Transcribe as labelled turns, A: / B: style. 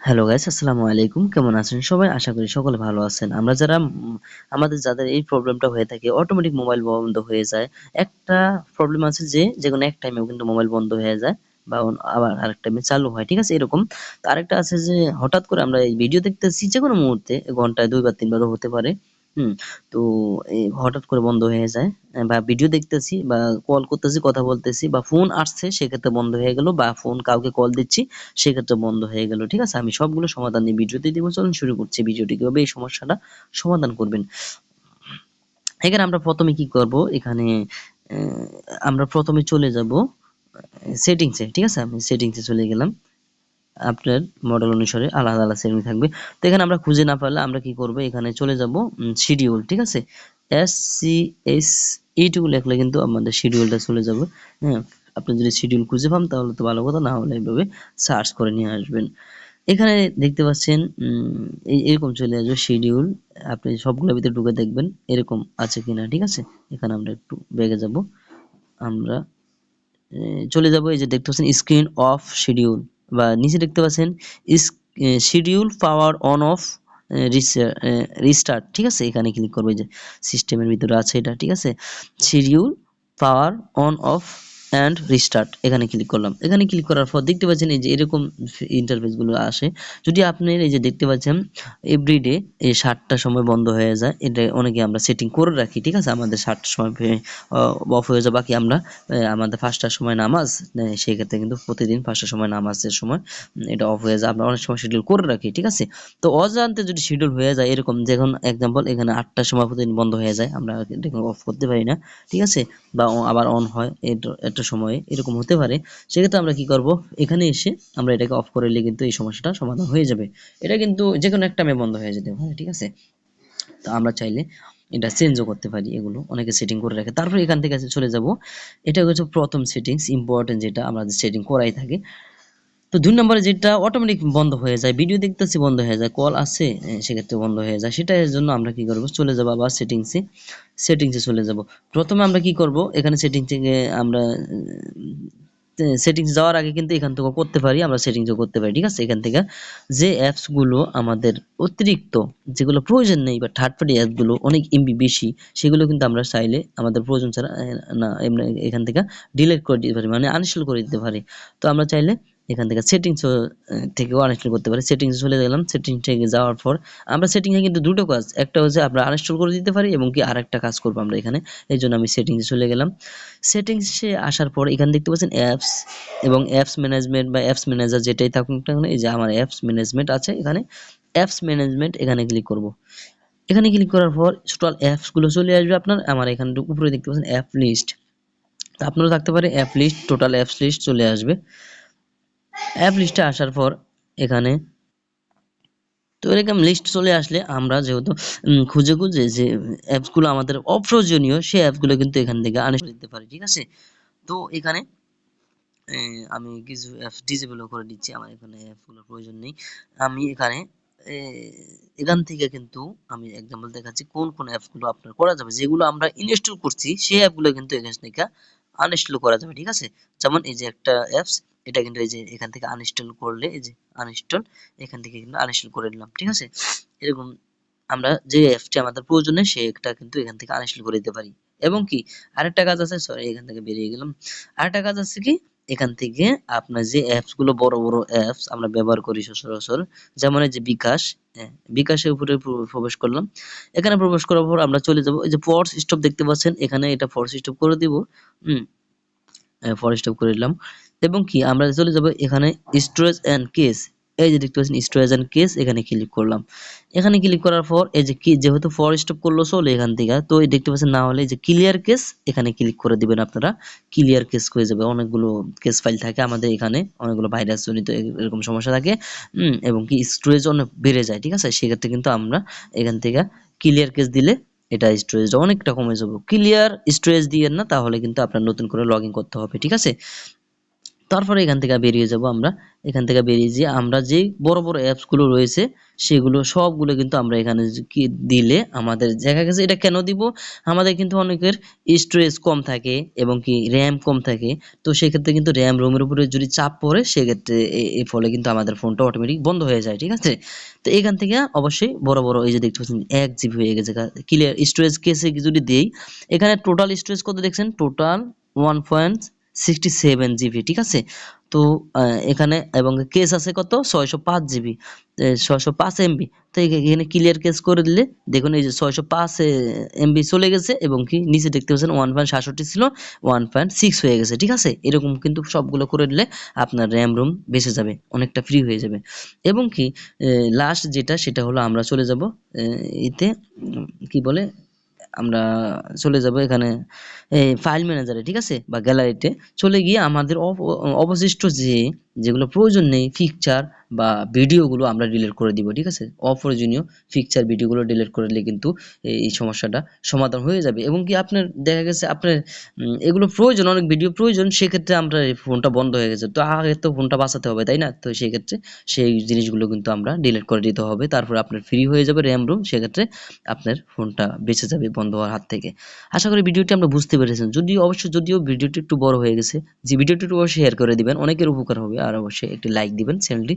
A: Hello guys আসসালামু আলাইকুম। কেমন আছেন সবাই? আশা করি সকলে ভালো আছেন। আমরা যারা আমাদের যাদের এই প্রবলেমটা হয়ে থাকে অটোমেটিক মোবাইল বন্ধ হয়ে যায়। একটা প্রবলেম আছে যে যে কোনো এক টাইমেও কিন্তু মোবাইল বন্ধ হয়ে যায় বা আবার আরেক টাইমে চালু হয়, ঠিক আছে? এরকম। আরেকটা আছে যে, হঠাৎ করে আমরা এই ভিডিও দেখতেছি যে কোনো মুহূর্তে, ঘন্টায় দুইবার, তিনবারও হতে পারে। হুম, তো এই হঠাৎ করে বন্ধ হয়ে যায়। বা ভিডিও দেখতেছি বা কল করতেছি, কথা বলতেছি বা ফোন আসছে, সেক্ষেত্রে বন্ধ হয়ে গেল বা ফোন কাউকে কল দিচ্ছি, সেক্ষেত্রে বন্ধ হয়ে গেল। ঠিক আছে? আমি সবগুলো সমাধান নিয়ে ভিডিওতে দিব। চলুন শুরু করছি। ভিডিওটি কীভাবে এই সমস্যাটা সমাধান করবেন। এখানে আমরা প্রথমে কি করব? এখানে আমরা প্রথমে চলে যাব সেটিংসে ঠিক আছে? আমি সেটিংসে চলে গেলাম। আপনার মডেল অনুসারে আলাদা আলাদা সেটিং থাকবে। তো এখানে আমরা খুঁজে না পারলে আমরা কি করব? এখানে চলে যাব শিডিউল ঠিক আছে? এস সি এস এইটুকু লিখলে কিন্তু আমাদের শিডিউলটা চলে যাবে। হ্যাঁ আপনি যদি শিডিউল খুঁজে পান তাহলে তো ভালো কথা, না হলে এইভাবে সার্চ করে নিয়ে আসবেন। এখানে দেখতে পাচ্ছেন এরকম চলে আসবে শিডিউল আপনি সবগুলোর ভিতরে ঢুকে দেখবেন এরকম আছে কিনা, ঠিক আছে? এখানে আমরা একটু বেগে যাব। আমরা চলে যাব। এই যে দেখতে পাচ্ছেন স্ক্রিন অফ শিডিউল বা নিচে দেখতে পাচ্ছেন schedule power on off restart ঠিক আছে? এখানে ক্লিক করবে যে সিস্টেমের ভিতরে আছে এটা, ঠিক আছে? Schedule power on off and restart এখানে ক্লিক করলাম। এখানে ক্লিক করার পর দেখতে পাচ্ছেন এই যে এরকম ইন্টারফেসগুলো আসে। যদি আপনি এই যে দেখতে পাচ্ছেন এভরিডে এই সাতটার সময় বন্ধ হয়ে যায় এটা অনেকে আমরা সেটিং করে রাখি ঠিক আছে? আমাদের সাতটার সময় অফ হয়ে যায় বাকি আমরা আমাদের পাঁচটার সময় নামাজ আহ, সেই ক্ষেত্রে কিন্তু প্রতিদিন পাঁচটার সময় নামাজের সময় এটা অফ হয়ে যায়। আমরা অনেক সময় শিডিউল করে রাখি ঠিক আছে? তো অজান্তে যদি শিডিউল হয়ে যায় এরকম যেমন এক্সাম্পল এখানে আটটার সময় প্রতিদিন বন্ধ হয়ে যায় আমরা অফ করতে পারি না ঠিক আছে? বা আবার অন হয় এটা- একটা সময়ে এরকম হতে পারে, সেক্ষেত্রে আমরা কি করব? এখানে এসে আমরা এটাকে অফ করে নিলে কিন্তু এই সমস্যাটা সমাধান হয়ে যাবে। এটা কিন্তু যে কোনো একটা টাইমে বন্ধ হয়ে যেতে পারে, ঠিক আছে? তো আমরা চাইলে এটা চেঞ্জও করতে পারি এগুলো, অনেকে সেটিং করে রাখে। তারপর এখান থেকে চলে যাব, এটা হচ্ছে প্রথম সেটিংস ইম্পর্টেন্ট যেটা আমাদের সেটিং করাই থাকে। তো দুই নম্বরে যেটা অটোমেটিক বন্ধ হয়ে যায় ভিডিও দেখতেছি বন্ধ হয়ে যায় কল আছে সেক্ষেত্রে বন্ধ হয়ে যায়। সেটার জন্য আমরা কি করব? চলে যাব আবার সেটিংসে সেটিংসে চলে যাব। প্রথমে আমরা কি করব? এখানে সেটিং থেকে আমরা সেটিংস যাওয়ার আগে কিন্তু এখান থেকে করতে পারি, আমরা সেটিংসও করতে পারি, ঠিক আছে? এখান থেকে যে অ্যাপসগুলো আমাদের অতিরিক্ত যেগুলো প্রয়োজন নেই বা থার্ড পার্টি অ্যাপগুলো অনেক এমবি বেশি, সেগুলো কিন্তু আমরা চাইলে আমাদের প্রয়োজন ছাড়া না এখান থেকে ডিলিট করে দিতে পারি মানে আনইনস্টল করে দিতে পারি। তো আমরা চাইলে এখান থেকে সেটিংস থেকেও আনইনস্টল করতে পারি। সেটিংস চলে গেলাম সেটিং থেকে যাওয়ার পর আমরা সেটিং এ কিন্তু দুটো কাজ। একটা হচ্ছে আমরা আনইনস্টল করে দিতে পারি এবং কি আরেকটা কাজ করব আমরা এখানে। এই জন্য আমি সেটিংসে চলে গেলাম। সেটিংসে আসার পর এখানে দেখতে পাচ্ছেন অ্যাপস এবং অ্যাপস ম্যানেজমেন্ট বা অ্যাপস ম্যানেজার যেটাই থাকুক না এই যে আমার অ্যাপস ম্যানেজমেন্ট আছে এখানে। অ্যাপস ম্যানেজমেন্ট এখানে ক্লিক করব। এখানে ক্লিক করার পর টোটাল অ্যাপসগুলো চলে আসবে আপনার। আমার এখানে উপরে দেখতে পাচ্ছেন অ্যাপ লিস্ট আপনারও থাকতে পারে app list total apps list চলে আসবে। অ্যাপ লিস্টে আসার পর এখানে তো এরকম লিস্ট চলে আসলে আমরা যেহেতু খুঁজে খুঁজে যে অ্যাপসগুলো আমাদের অপ্রয়োজনীয়, সেই অ্যাপসগুলো কিন্তু এখান থেকে আনইনস্টল দিতে পারি, ঠিক আছে? তো এখানে আমি কিছু অ্যাপস ডিসেবল করে দিচ্ছি, আমার এখানে অ্যাপগুলোর প্রয়োজন নেই। আমি এখানে এখান থেকে কিন্তু আমি এক্সাম্পল দেখাচ্ছি কোন কোন অ্যাপসগুলো আপনার করা যাবে, যেগুলো আমরা ইনস্টল করছি, সেই অ্যাপগুলো কিন্তু এখান থেকে আনইনস্টল করা যাবে, ঠিক আছে? যেমন এই যে একটা অ্যাপস এটা কিন্তু এই যে এখান থেকে আনইনস্টল করলে এই যে আনইনস্টল এখান থেকে কিন্তু আনইনস্টল করে নিলাম ঠিক আছে? এরকম আমরা যে অ্যাপসটি আমাদের প্রয়োজনে সেটা কিন্তু এখান থেকে আনইনস্টল করে দিতে পারি। এবং কি? আরেকটা কাজ আছে সরি এখান থেকে বেরিয়ে গেলাম। আরেকটা কাজ আছে কি? এখান থেকে আপনার যে অ্যাপসগুলো বড় বড় অ্যাপস আমরা ব্যবহার করি সচরাচর যেমন এই যে বিকাশ হ্যাঁ, বিকাশের উপরে প্রবেশ করলাম। এখানে প্রবেশ করার পর আমরা চলে যাব এই যে ফোর্স স্টপ দেখতে পাচ্ছেন এখানে এটা ফোর্স স্টপ করে দিব হুম ফোর্স স্টপ করে দিলাম। এবং কি, আমরা চলে যাব এখানে স্টোরেজ এন্ড কেস এই যে দেখতে পাচ্ছেন স্টোরেজ অ্যান্ড কেস এখানে ক্লিক করলাম। এখানে ক্লিক করার পর এই যে কি, যেহেতু ফর স্টপ করল, চলে এখান থেকে। তো এই দেখতে পাচ্ছেন, না হলে যে ক্লিয়ার কেস এখানে ক্লিক করে দিবেন আপনারা। ক্লিয়ার কেস হয়ে যাবে। অনেকগুলো কেস ফাইল থাকে আমাদের এখানে, অনেকগুলো ভাইরাস জনিত এরকম সমস্যা থাকে। এবং কি স্টোরেজ অনেক বেড়ে যায়, ঠিক আছে? সেক্ষেত্রে কিন্তু আমরা এখান থেকে ক্লিয়ার কেস দিলে এটা স্টোরেজটা অনেকটা কমে যাবে। ক্লিয়ার স্টোরেজ দিয়ে না, তাহলে কিন্তু আপনার নতুন করে লগ করতে হবে, ঠিক আছে? তারপরে এখান থেকে বেরিয়ে যাব আমরা। এখান থেকে বেরিয়ে যেয়ে আমরা যে বড় বড় অ্যাপসগুলো রয়েছে, সেগুলো সবগুলো কিন্তু আমরা এখানে দিলে আমাদের দেখা গেছে এটা কেন দিব? আমাদের কিন্তু অনেকের স্টোরেজ কম থাকে এবং কি র্যাম কম থাকে। তো সেক্ষেত্রে কিন্তু র্যাম রোমের উপরে যদি চাপ পড়ে, সেক্ষেত্রে এর ফলে কিন্তু আমাদের ফোনটা অটোমেটিক বন্ধ হয়ে যায়, ঠিক আছে? তো এখান থেকে অবশ্যই বড় বড় এই যে দেখতে পাচ্ছেন, এক জিবি হয়ে গেছে ক্লিয়ার স্টোরেজ কেসে যদি দেই, এখানে টোটাল স্টোরেজ কত দেখছেন? Total one point sixty seven GB ঠিক আছে? তো এখানে এবং কেস আছে কত? ছয়শো পাঁচ জিবি ছয়শো পাঁচ এমবি তো এখা- এখানে ক্লিয়ার কেস করে দিলে, দেখুন এই যে ছয়শো পাঁচ এমবি চলে গেছে এবং কি নিচে দেখতে পাচ্ছেন ওয়ান পয়েন্ট সাতষট্টি ছিল ওয়ান পয়েন্ট সিক্স হয়ে গেছে, ঠিক আছে? এরকম কিন্তু সবগুলো করে দিলে আপনার র্যাম রোম বেঁচে যাবে, অনেকটা ফ্রি হয়ে যাবে। এবং কি লাস্ট যেটা, সেটা হলো আমরা চলে যাব এতে কি বলে? আমরা চলে যাব এখানে ফাইল ম্যানেজারে ঠিক আছে? বা গ্যালারিতে চলে গিয়ে আমাদের অবশিষ্ট যে, যেগুলো প্রয়োজন নেই পিকচার বা ভিডিওগুলো আমরা ডিলিট করে দিব, ঠিক আছে? অপ্রয়োজনীয় পিকচার ভিডিওগুলো ডিলিট করলে কিন্তু এই- সমস্যাটা সমাধান হয়ে যাবে। এবং কি আপনার, দেখা গেছে আপনার এগুলো প্রয়োজন, অনেক ভিডিও প্রয়োজন, সেক্ষেত্রে আমরা এই ফোনটা বন্ধ হয়ে গেছে। তো আগে তো ফোনটা বাঁচাতে হবে, তাই না? তো সেই ক্ষেত্রে সেই জিনিসগুলো কিন্তু আমরা ডিলিট করে দিতে হবে। তারপর আপনার ফ্রি হয়ে যাবে র্যাম রোম সেক্ষেত্রে আপনার ফোনটা বেঁচে যাবে বন্ধ হওয়ার হাত থেকে। আশা করি ভিডিওটি আমরা বুঝতে পেরেছেন। যদিও অবশ্যই যদিও ভিডিওটি একটু বড় হয়ে গেছে, যে ভিডিওটি একটু শেয়ার করে দিবেন, অনেকের উপকার হবে। আর অবশ্যই একটি লাইক দিবেন চ্যানেলটি